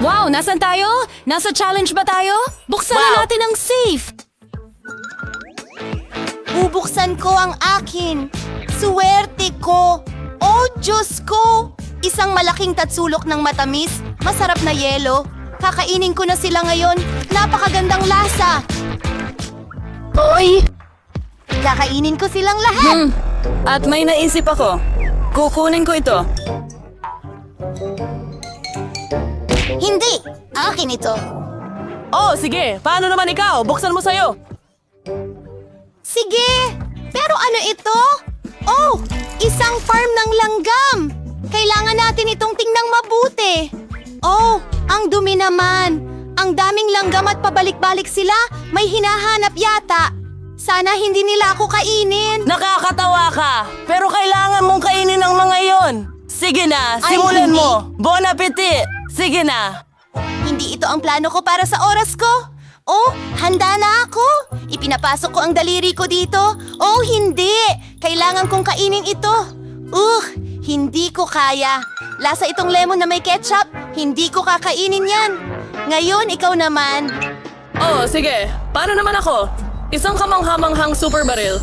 Wow, nasan tayo? Nasa challenge ba tayo? Buksan na Wow. natin ang safe! Bubuksan ko ang akin. Suwerte ko. Oh, Diyos ko! Isang malaking tatsulok ng matamis, masarap na yelo. Kakainin ko na sila ngayon. Napakagandang lasa. Oy! Kakainin ko silang lahat. Hmm. At may naisip ako. Kukunin ko ito. Hindi! Akin ito. Oh, sige. Paano naman ikaw? Buksan mo sa'yo. Sige! Pero ano ito? Oh! Isang farm ng langgam! Kailangan natin itong tingnang mabuti. Oh! Ang dumi naman. Ang daming langgam at pabalik-balik sila. May hinahanap yata. Sana hindi nila ako kainin. Nakakatawa ka. Pero kailangan mong kainin ang mga yon. Sige na, Ay, simulan hindi. mo. Bon appetit. Sige na. Hindi ito ang plano ko para sa oras ko. Oh, handa na ako. Ipinapasok ko ang daliri ko dito. Oh, hindi. Kailangan kong kainin ito. Uh, hindi ko kaya. Lasa itong lemon na may ketchup. Hindi ko kakainin yan. Ngayon, ikaw naman. Oh, sige. Paano naman ako? Isang kamanghamanghang super baril.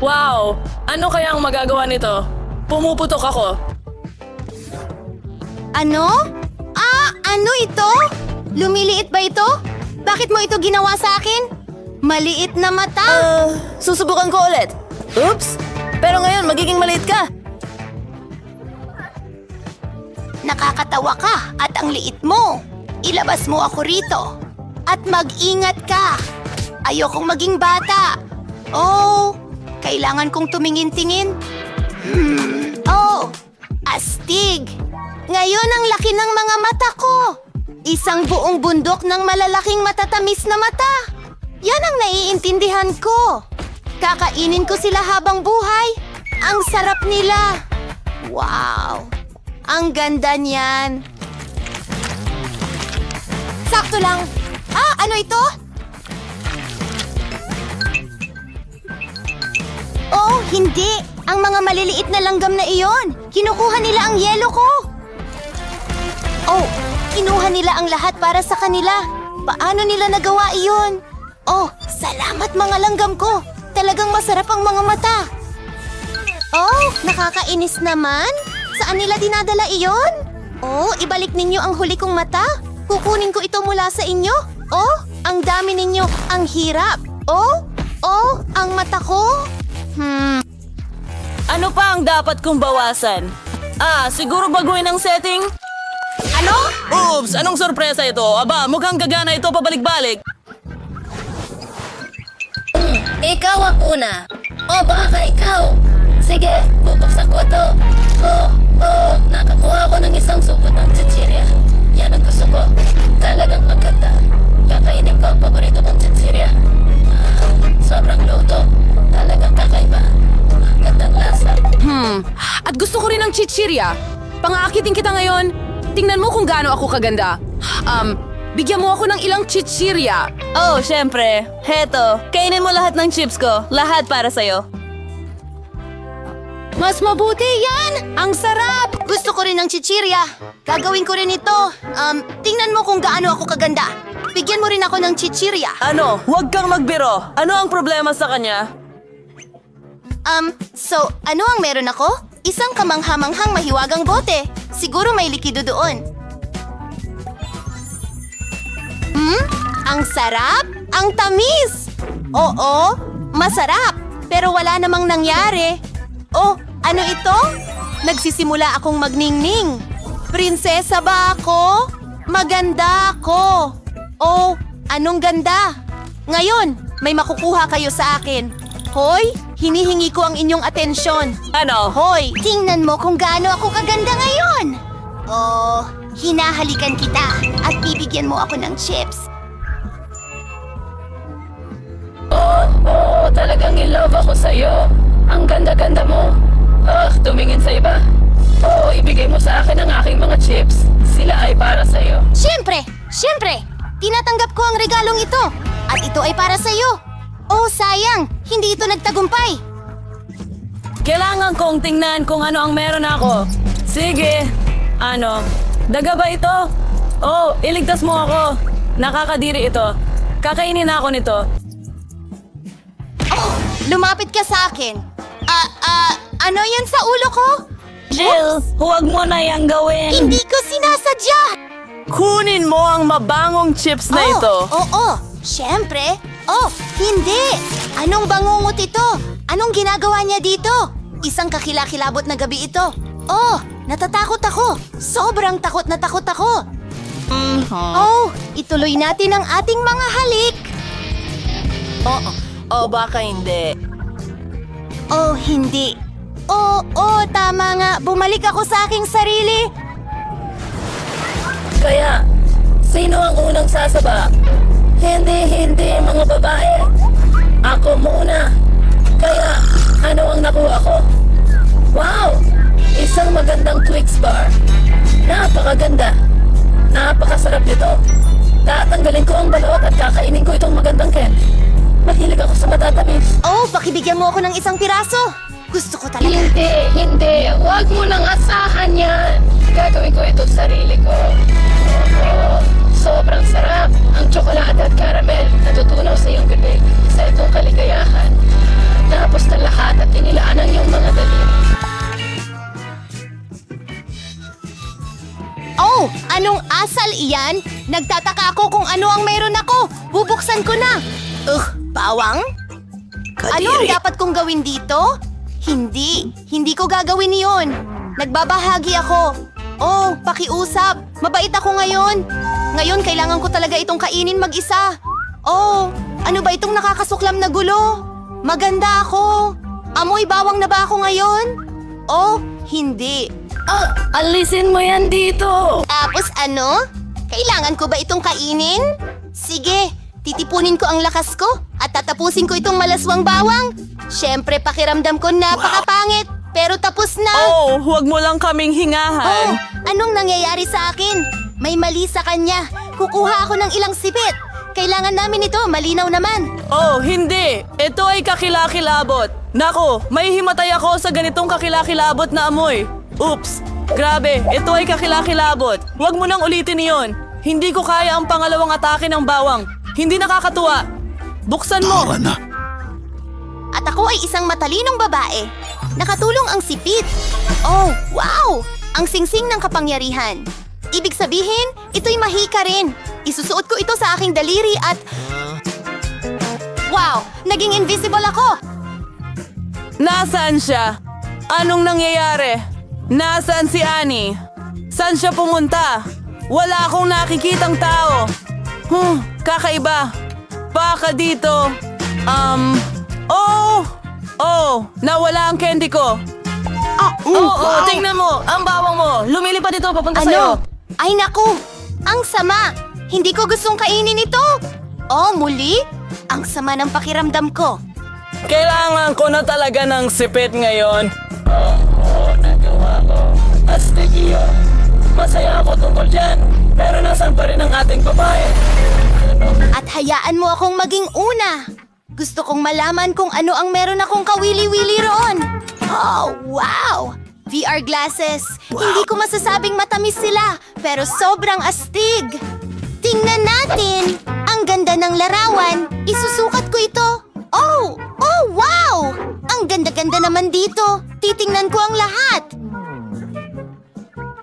Wow! Ano kaya ang magagawa nito? Pumuputok ako. Ano? Ano ito? Lumiliit ba ito? Bakit mo ito ginawa sa akin? Maliit na mata. Uh, susubukan ko ulit. Oops! Pero ngayon, magiging maliit ka. Nakakatawa ka at ang liit mo. Ilabas mo ako rito. At mag-ingat ka. Ayokong maging bata. Oh, kailangan kong tumingin-tingin. Hmm. Oh, astig. Ngayon ang laki ng mga mata ko. Isang buong bundok ng malalaking matatamis na mata. Yan ang naiintindihan ko. Kakainin ko sila habang buhay. Ang sarap nila. Wow! Ang ganda niyan. Sakto lang. Ah, ano ito? Oh, hindi. Ang mga maliliit na langgam na iyon. Kinukuha nila ang yelo ko. Kinuha nila ang lahat para sa kanila. Paano nila nagawa iyon? Oh, salamat mga langgam ko. Talagang masarap ang mga mata. Oh, nakakainis naman. Saan nila dinadala iyon? Oh, ibalik ninyo ang huli kong mata. Kukunin ko ito mula sa inyo. Oh, ang dami ninyo. Ang hirap. Oh, oh, ang mata ko. Hmm, Ano pa ang dapat kong bawasan? Ah, siguro baguhin ang setting? Ano? Oops! Anong sorpresa ito? Aba, mukhang gagana ito pabalik-balik. Ikaw ang una. O baka ikaw. Sige, bubuksan ko ito. Oh, oh, nakakuha ko ng isang supot ng chichirya. Yan ang gusto ko. Talagang maganda. Kakainin ko ang paborito kong chichirya. Ah, sobrang luto. Talagang kakaiba. Ang gandang lasa. Hmm. At gusto ko rin ng chichirya. Pangaakitin kita ngayon. Tingnan mo kung gaano ako kaganda. Um, bigyan mo ako ng ilang chichirya. Oh, syempre. Heto, kainin mo lahat ng chips ko. Lahat para sa'yo. Mas mabuti yan! Ang sarap! Gusto ko rin ng chichirya. Gagawin ko rin ito. Um, tingnan mo kung gaano ako kaganda. Bigyan mo rin ako ng chichirya. Ano? Huwag kang magbiro. Ano ang problema sa kanya? Um, so, ano ang meron ako? Isang kamanghamanghang mahiwagang bote. Siguro may likido doon. Hmm? Ang sarap? Ang tamis! Oo, masarap. Pero wala namang nangyari. Oh, ano ito? Nagsisimula akong magningning. Prinsesa ba ako? Maganda ako. Oh, anong ganda? Ngayon, may makukuha kayo sa akin. Hoy, hinihingi ko ang inyong atensyon. Ano? Hoy, tingnan mo kung gaano ako kaganda ngayon. Oh, hinahalikan kita at bibigyan mo ako ng chips. Oo, talagang in love ako sa'yo. Ang ganda-ganda mo. Ah, tumingin sa iba. Oo, ibigay mo sa akin ang aking mga chips. Sila ay para sa'yo. Siyempre, siyempre, tinatanggap ko ang regalong ito. At ito ay para sa'yo. Oh, sayang, hindi ito nagtagumpay. Kailangan kong tingnan kung ano ang meron ako. Sige. Ano? Daga ba ito? Oh, iligtas mo ako. Nakakadiri ito. Kakainin ako nito. Oh, lumapit ka sa akin. Ah, ah, ano yan sa ulo ko? Jill, huwag mo na yang gawin. Hindi ko sinasadya. Kunin mo ang mabangong chips na oh, ito. Oo, syempre. Oh, hindi. Anong bangungot ito? Anong ginagawa niya dito? Isang kakilakilabot na gabi ito. Oh, natatakot ako. Sobrang takot na takot ako. Oh, ituloy natin ang ating mga halik. Oh, oh, baka hindi. Oh, hindi. Oh, oh, tama nga. Bumalik ako sa aking sarili. Kaya, sino ang unang sasaba? Hindi, hindi, mga babae. Ako muna. Kaya, ano ang nakuha ko? Wow! Isang magandang Twix bar. Napakaganda. Napakasarap nito. Tatanggalin ko ang balot at kakainin ko itong magandang candy. Mahilig ako sa matatamis. Oh, pakibigyan mo ako ng isang piraso. Gusto ko talaga. Hindi, hindi. Huwag mo nang asahan yan. Gagawin ko ito sa sarili ko. Oo, sobrang sarap. Ang tsokolate at caramel natutunaw sa iyong bibig sa itong kaligayahan. Tapos na lahat at inilaan ang iyong mga daliri. Oh, anong asal iyan? Nagtataka ako kung ano ang meron ako. Bubuksan ko na. Ugh, bawang? Ano ang dapat kong gawin dito? Hindi, hindi ko gagawin iyon. Nagbabahagi ako. Oh, pakiusap. Mabait ako ngayon. Ngayon, kailangan ko talaga itong kainin mag-isa. Oh, ano ba itong nakakasuklam na gulo? Maganda ako. Amoy bawang na ba ako ngayon? Oh, hindi. Ah, alisin mo yan dito! Tapos ano? Kailangan ko ba itong kainin? Sige, titipunin ko ang lakas ko at tatapusin ko itong malaswang bawang. Siyempre, pakiramdam ko napakapangit, pero tapos na. Oh, huwag mo lang kaming Oh, hingahan. anong nangyayari sa akin? May mali sa kanya. Kukuha ako ng ilang sipit. Kailangan namin ito, malinaw naman. Oh, hindi. Ito ay kakilakilabot. Nako, may himatay ako sa ganitong kakilakilabot na amoy. Oops, grabe, ito ay kakilakilabot. Huwag mo nang ulitin iyon. Hindi ko kaya ang pangalawang atake ng bawang. Hindi nakakatuwa. Buksan mo. At ako ay isang matalinong babae. Nakatulong ang sipit. Oh, wow! Ang singsing ng kapangyarihan. Ibig sabihin, ito'y mahika rin. Isusuot ko ito sa aking daliri at... Wow! Naging invisible ako! Nasaan siya? Anong nangyayari? Nasaan si Annie? Saan siya pumunta? Wala akong nakikitang tao. Huh, kakaiba. Baka dito. Um, oh! Oh, nawala ang candy ko. Ah, Oo, oh, tingnan mo. Ang bawang mo. Lumilipad ito papunta sa'yo. Ay naku! Ang sama! Hindi ko gustong kainin ito! Oh, muli? Ang sama ng pakiramdam ko. Kailangan ko na talaga ng sipit ngayon. Oo, nagawa ko. Astig yun. Masaya ako tungkol dyan. Pero nasan pa rin ang ating babae? At hayaan mo akong maging una. Gusto kong malaman kung ano ang meron akong kawili-wili roon. Oh, wow! VR glasses. Hindi ko masasabing matamis sila, pero sobrang astig. Tingnan natin. Ang ganda ng larawan. Isusukat ko ito. Oh! Oh, wow! Ang ganda-ganda naman dito. Titingnan ko ang lahat.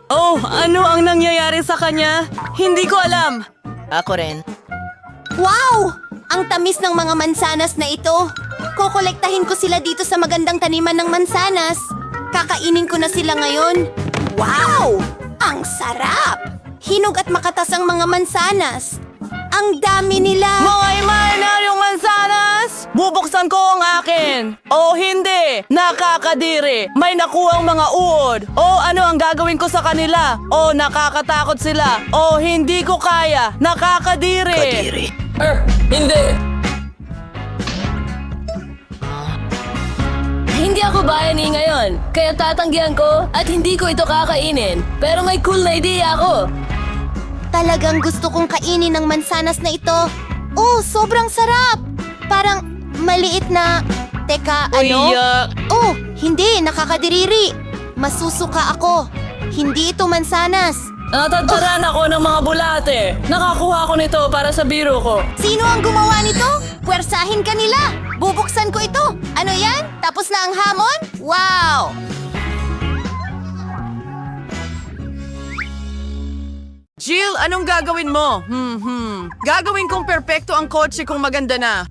Oh, ano ang nangyayari sa kanya? Hindi ko alam. Ako rin. Wow! Ang tamis ng mga mansanas na ito. Kokolektahin ko sila dito sa magandang taniman ng mansanas. Kakainin ko na sila ngayon. Wow! Ang sarap! Hinog at makatas ang mga mansanas. Ang dami nila! Mga imaginaryong mansanas! Bubuksan ko ang akin! O hindi! Nakakadiri! May nakuhang mga uod! O ano ang gagawin ko sa kanila? O nakakatakot sila! O hindi ko kaya! Nakakadiri! Er, hindi! Hindi ako bayani ngayon, kaya tatanggihan ko at hindi ko ito kakainin. Pero may cool na idea ako. Talagang gusto kong kainin ng mansanas na ito. Oh, sobrang sarap! Parang maliit na... Teka, ano? Uyak! Oh, hindi, nakakadiriri. Masusuka ako. Hindi ito mansanas. Natataran ako ng mga bulate. Nakakuha ko nito para sa biro ko. Sino ang gumawa nito? Pwersahin ka nila! Bubuksan ko ito! Ano yan? Tapos na ang hamon? Wow! Jill, anong gagawin mo? Hmm, hmm. Gagawin kong perpekto ang kotse kung maganda na.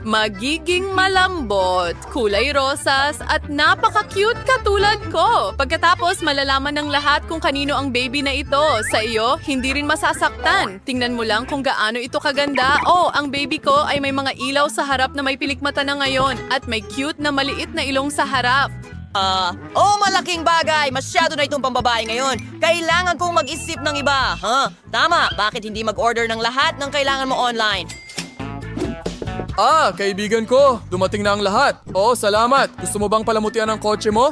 Magiging malambot, kulay rosas, at napaka-cute katulad ko. Pagkatapos, malalaman ng lahat kung kanino ang baby na ito. Sa iyo, hindi rin masasaktan. Tingnan mo lang kung gaano ito kaganda. Oh, ang baby ko ay may mga ilaw sa harap na may pilikmata na ngayon at may cute na maliit na ilong sa harap. Ah, oh malaking bagay. Masyado na itong pambabae ngayon. Kailangan kong mag-isip ng iba. Huh? Tama, bakit hindi mag-order ng lahat ng kailangan mo online? Ah, kaibigan ko. Dumating na ang lahat. Oo, salamat. Gusto mo bang palamutian ang kotse mo?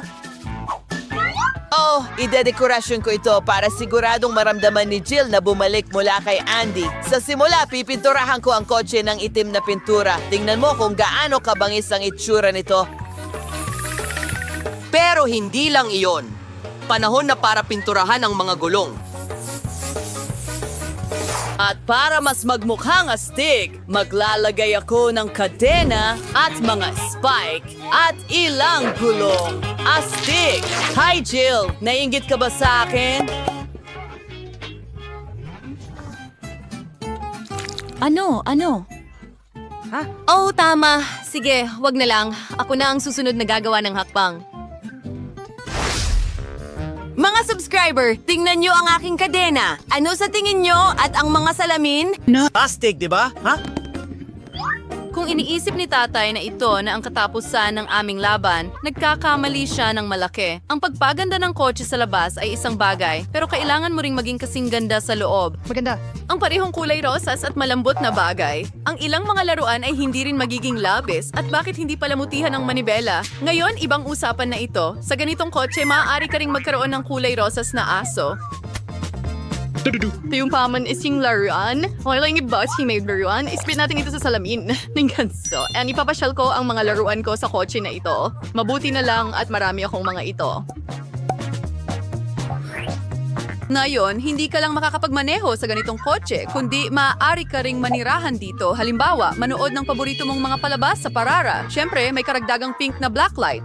Oh, idedekorasyon ko ito para siguradong maramdaman ni Jill na bumalik mula kay Andy. Sa simula, pipinturahan ko ang kotse ng itim na pintura. Tingnan mo kung gaano kabangis ang itsura nito. Pero hindi lang iyon. Panahon na para pinturahan ang mga gulong. At para mas magmukhang astig, maglalagay ako ng kadena at mga spike at ilang gulong. Astig! Hi Jill! Nainggit ka ba sa akin? Ano? Ano? Oh, tama. Sige, wag na lang. Ako na ang susunod na gagawa ng hakbang. Mga subscriber, tingnan nyo ang aking kadena. Ano sa tingin nyo at ang mga salamin? Astig, di ba? Ha? Kung iniisip ni tatay na ito na ang katapusan ng aming laban, nagkakamali siya ng malaki. Ang pagpaganda ng kotse sa labas ay isang bagay, pero kailangan mo ring maging kasing ganda sa loob. Maganda. Ang parehong kulay rosas at malambot na bagay. Ang ilang mga laruan ay hindi rin magiging labis at bakit hindi palamutihan ng manibela. Ngayon, ibang usapan na ito. Sa ganitong kotse, maaari ka ring magkaroon ng kulay rosas na aso. Yung paman is yung laruan. Okay lang iba si may laruan. Ispit natin ito sa salamin ng ganso. And ipapasyal ko ang mga laruan ko sa kotse na ito. Mabuti na lang at marami akong mga ito. Ngayon, hindi ka lang makakapagmaneho sa ganitong kotse, kundi maaari ka ring manirahan dito. Halimbawa, manood ng paborito mong mga palabas sa parara. Siyempre, may karagdagang pink na blacklight.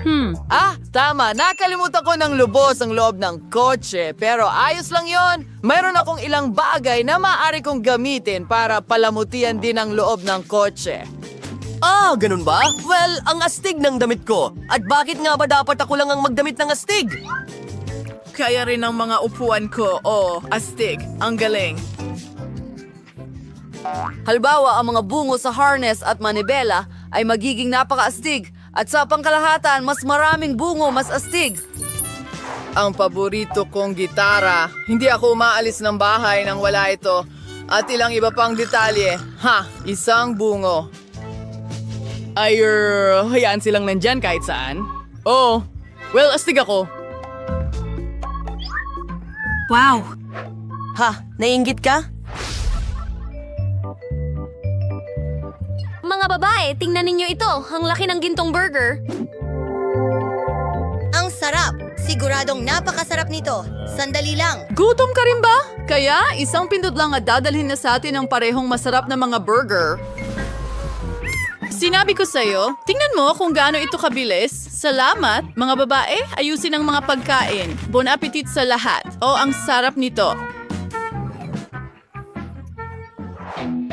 Hmm, Ah, tama. Nakalimutan ko ng lubos ang loob ng kotse. Pero ayos lang yon. Mayroon akong ilang bagay na maaari kong gamitin para palamutian din ang loob ng kotse. Ah, ganun ba? Well, ang astig ng damit ko. At bakit nga ba dapat ako lang ang magdamit ng astig? Kaya rin ang mga upuan ko. Oh, astig. Ang galing. Halimbawa, ang mga bungo sa harness at manibela ay magiging napakaastig at sa pangkalahatan, mas maraming bungo mas astig. Ang paborito kong gitara. Hindi ako umaalis ng bahay nang wala ito. At ilang iba pang detalye. Ha, isang bungo. Ay, er, hayaan silang nandyan kahit saan. Oo. Well, astig ako. Ha, nainggit ka? Mga babae, tingnan ninyo ito. Ang laki ng gintong burger. Ang sarap. Siguradong napakasarap nito. Sandali lang. Gutom ka rin ba? Kaya, isang pindot lang at dadalhin na sa atin ang parehong masarap na mga burger. Sinabi ko sa'yo, tingnan mo kung gaano ito kabilis. Salamat, mga babae, ayusin ang mga pagkain. Bon appetit sa lahat. Oh, ang sarap nito.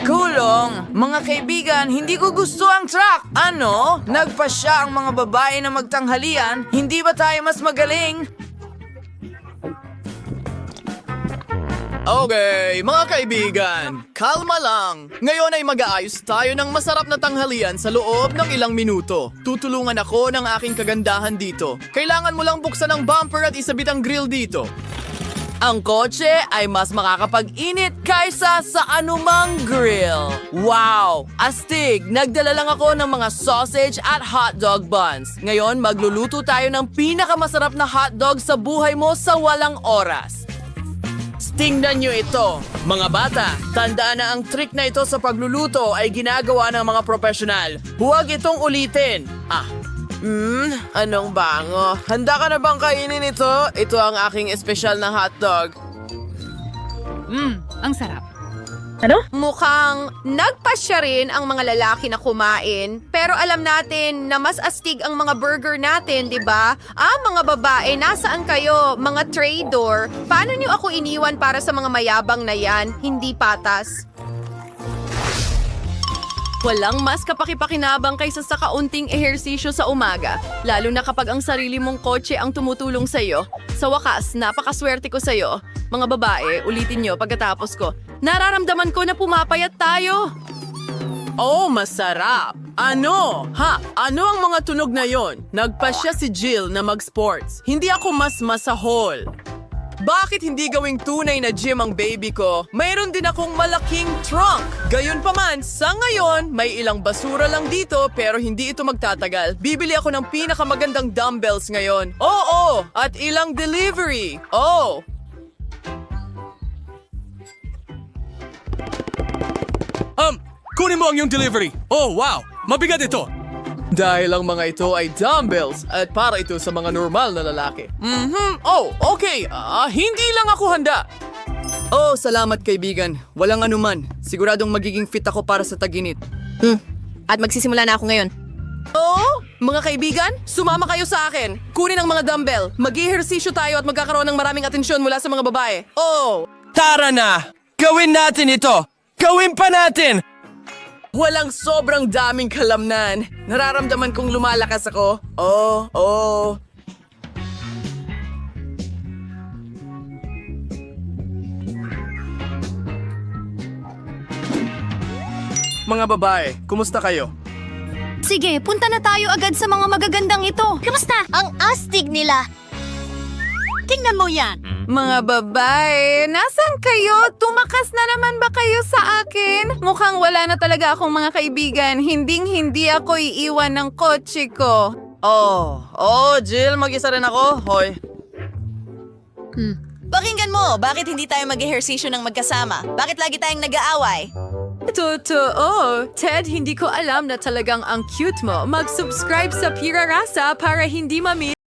Kulong! Mga kaibigan, hindi ko gusto ang truck! Ano? Nagpa siya ang mga babae na magtanghalian? Hindi ba tayo mas magaling? Okay, mga kaibigan, kalma lang. Ngayon ay mag-aayos tayo ng masarap na tanghalian sa loob ng ilang minuto. Tutulungan ako ng aking kagandahan dito. Kailangan mo lang buksan ang bumper at isabit ang grill dito. Ang kotse ay mas makakapag-init kaysa sa anumang grill. Wow! Astig! Nagdala lang ako ng mga sausage at hotdog buns. Ngayon, magluluto tayo ng pinakamasarap na hotdog sa buhay mo sa walang oras. Tingnan nyo ito. Mga bata, tandaan na ang trick na ito sa pagluluto ay ginagawa ng mga profesional. Huwag itong ulitin. Ah, Hmm, anong bango? Handa ka na bang kainin ito? Ito ang aking espesyal na hotdog. Ang sarap. Mukhang nagpasya rin ang mga lalaki na kumain. Pero alam natin na mas astig ang mga burger natin, di ba? Ah, mga babae, nasaan kayo? Mga trader. Paano niyo ako iniwan para sa mga mayabang na yan? Hindi patas. Walang mas kapakipakinabang kaysa sa kaunting ehersisyo sa umaga, lalo na kapag ang sarili mong kotse ang tumutulong sa'yo. Sa wakas, napakaswerte ko sa'yo. Mga babae, ulitin nyo pagkatapos ko. Nararamdaman ko na pumapayat tayo. Oh, masarap! Ano? Ha? Ano ang mga tunog na yon? Nagpasya si Jill na mag-sports. Hindi ako mas masahol. Bakit hindi gawing tunay na gym ang baby ko? Mayroon din akong malaking trunk. Gayunpaman, sa ngayon, may ilang basura lang dito pero hindi ito magtatagal. Bibili ako ng pinakamagandang dumbbells ngayon. Oo! At ilang delivery. Oh! Um, kunin mo ang iyong delivery. Oh, wow. Mabigat ito. Dahil ang mga ito ay dumbbells at para ito sa mga normal na lalaki. Mhm. Oh, okay. Ah, hindi lang ako handa. Oh, salamat kaibigan. Walang anuman. Siguradong magiging fit ako para sa taginit. At magsisimula na ako ngayon. Oh, mga kaibigan, sumama kayo sa akin. Kunin ang mga dumbbell. Mag-ehersisyo tayo at magkakaroon ng maraming atensyon mula sa mga babae. Oh, Tara na! Gawin natin ito! Gawin pa natin! Walang sobrang daming kalamnan. Nararamdaman kong lumalakas ako. Oh, oh. Mga babae, kumusta kayo? Sige, punta na tayo agad sa mga magagandang ito. Kamusta? Ang astig nila. Tingnan mo yan. Mga babae, nasan kayo? Tumakas na naman ba kayo sa akin? Mukhang wala na talaga akong mga kaibigan. Hinding hindi ako iiwan ng kotse ko. Oh, oh, Jill, mag-isa rin ako. Hoy. Pakinggan mo, bakit hindi tayo mag-ehersisyo ng magkasama? Bakit lagi tayong nag-aaway? Totoo. Ted, hindi ko alam na talagang ang cute mo. Mag-subscribe sa Pira Rasa para hindi mamiss